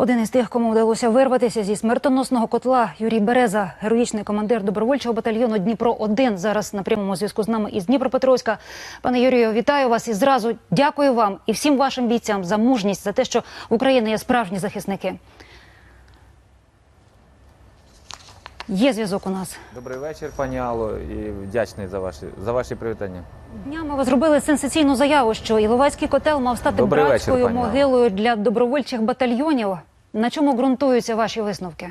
Один із тих, кому вдалося вирватися зі смертоносного котла, Юрій Береза, героїчний командир добровольчого батальйону Дніпро 1 зараз на прямому зв'язку з нами із Дніпропетровська. Пане Юрію, вітаю вас і зразу дякую вам і всім вашим бійцям за мужність, за те, що в Україні є справжні захисники. Є зв'язок у нас. Добрий вечір, пані Алло, і вдячний за ваші за ваші привітання. Днями ви зробили сенсаційну заяву, що Іловайський котел мав стати Добрий братською Алла. могилою для добровольчих батальйонів. На чому ґрунтуються ваші висновки?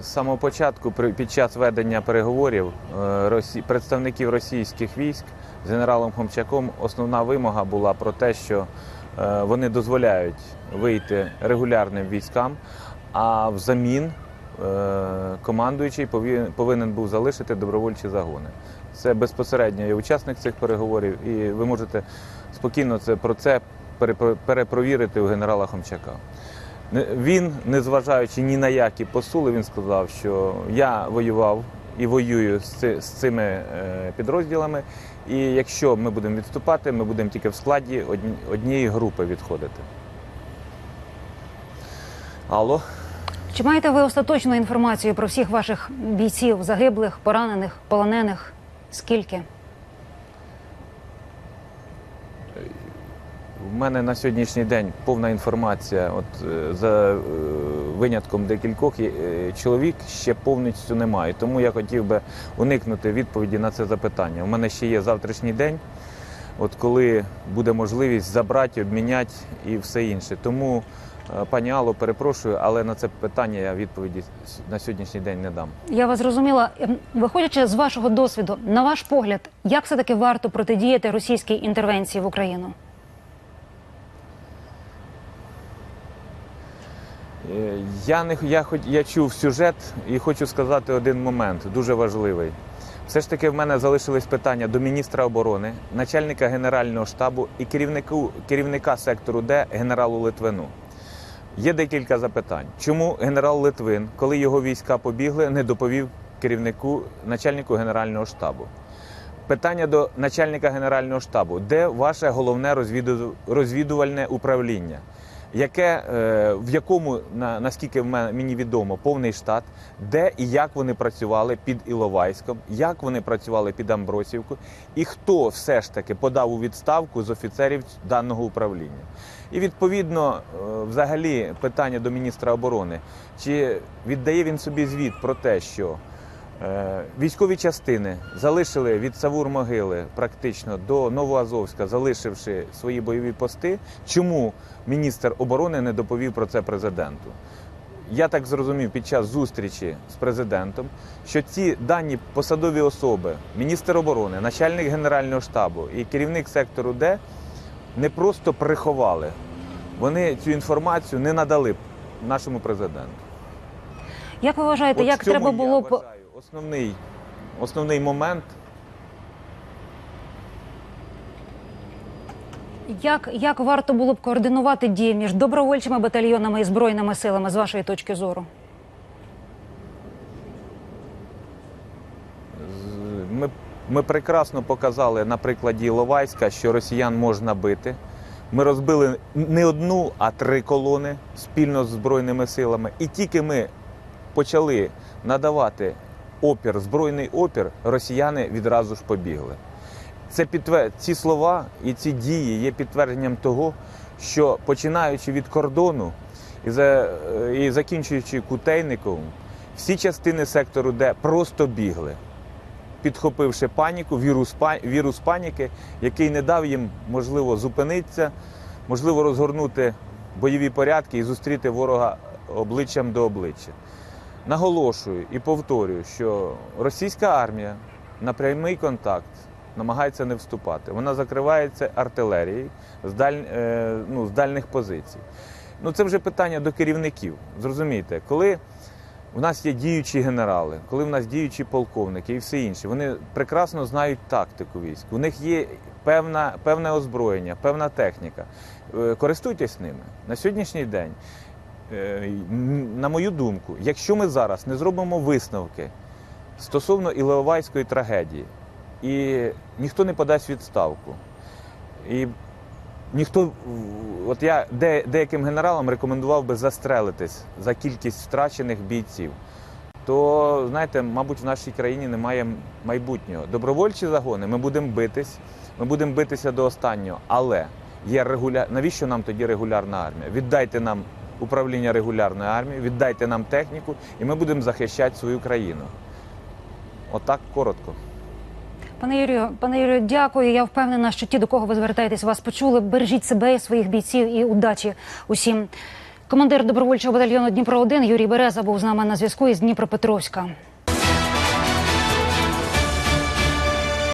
З самого початку, під час ведення переговорів е, представників російських військ з генералом Хомчаком основна вимога була про те, що е, вони дозволяють вийти регулярним військам, а взамін е, командуючий повинен був залишити добровольчі загони. Це безпосередньо є учасник цих переговорів, і ви можете спокійно це про це перепро- перепровірити у генерала Хомчака. Він, незважаючи ні на які посули, він сказав, що я воював і воюю з, цими е, підрозділами. І якщо ми будемо відступати, ми будемо тільки в складі однієї групи відходити. Алло, Чи маєте ви остаточну інформацію про всіх ваших бійців, загиблих, поранених, полонених? Скільки? В мене на сьогоднішній день повна інформація. От е, за е, винятком декількох е, чоловік ще повністю немає. Тому я хотів би уникнути відповіді на це запитання. У мене ще є завтрашній день, от коли буде можливість забрати, обміняти і все інше. Тому, пані Алло, перепрошую, але на це питання я відповіді на сьогоднішній день не дам. Я вас зрозуміла. Ем, Виходячи з вашого досвіду, на ваш погляд, як все таки варто протидіяти російській інтервенції в Україну? Я не я я чув сюжет і хочу сказати один момент дуже важливий. Все ж таки в мене залишились питання до міністра оборони, начальника генерального штабу і керівнику керівника сектору Д генералу Литвину. Є декілька запитань. Чому генерал Литвин, коли його війська побігли, не доповів керівнику начальнику генерального штабу? Питання до начальника генерального штабу: де ваше головне розвіду- розвідувальне управління? Яке е, в якому на наскільки мені відомо повний штат, де і як вони працювали під Іловайськом, як вони працювали під Амбросівку, і хто все ж таки подав у відставку з офіцерів даного управління? І відповідно, е, взагалі, питання до міністра оборони: чи віддає він собі звіт про те, що Військові частини залишили від Савур-Могили практично до Новоазовська, залишивши свої бойові пости. Чому міністр оборони не доповів про це президенту? Я так зрозумів під час зустрічі з президентом, що ці дані посадові особи, міністр оборони, начальник генерального штабу і керівник сектору Д не просто приховали, вони цю інформацію не надали нашому президенту. Як ви вважаєте, От як треба було б основний, основний момент. як, як варто було б координувати дії між добровольчими батальйонами і збройними силами з вашої точки зору? Ми, ми прекрасно показали на прикладі Іловайська, що росіян можна бити. Ми розбили не одну, а три колони спільно з збройними силами. І тільки ми почали надавати опір, збройний опір, росіяни відразу ж побігли. Це підтвер... Ці слова і ці дії є підтвердженням того, що починаючи від кордону і, за... і закінчуючи кутейником, всі частини сектору Д просто бігли, підхопивши паніку, вірус, па- вірус паніки, який не дав їм можливо зупинитися, можливо розгорнути бойові порядки і зустріти ворога обличчям до обличчя. Наголошую і повторюю, що російська армія на прямий контакт намагається не вступати. Вона закривається артилерією з, даль... е, ну, з дальних позицій. Ну, це вже питання до керівників. Зрозумійте, коли у нас є діючі генерали, коли в нас діючі полковники і все інше, вони прекрасно знають тактику військ. У них є певна, певне озброєння, певна техніка. Е, Користуйтесь ними. На сьогоднішній день, на мою думку, якщо ми зараз не зробимо висновки стосовно Іловайської трагедії, і ніхто не подасть відставку, і ніхто, от я де, деяким генералам рекомендував би застрелитись за кількість втрачених бійців. То знаєте, мабуть, в нашій країні немає майбутнього. Добровольчі загони, ми будемо битись, ми будемо битися до останнього. Але є регуля... навіщо нам тоді регулярна армія? Віддайте нам управління регулярної армії, віддайте нам техніку, і ми будемо захищати свою країну. Отак коротко. Пане Юрію, пане Юрію, дякую. Я впевнена, що ті, до кого ви звертаєтесь, вас почули. Бережіть себе і своїх бійців і удачі усім. Командир добровольчого батальйону Дніпро 1 Юрій Береза був з нами на зв'язку із Дніпропетровська.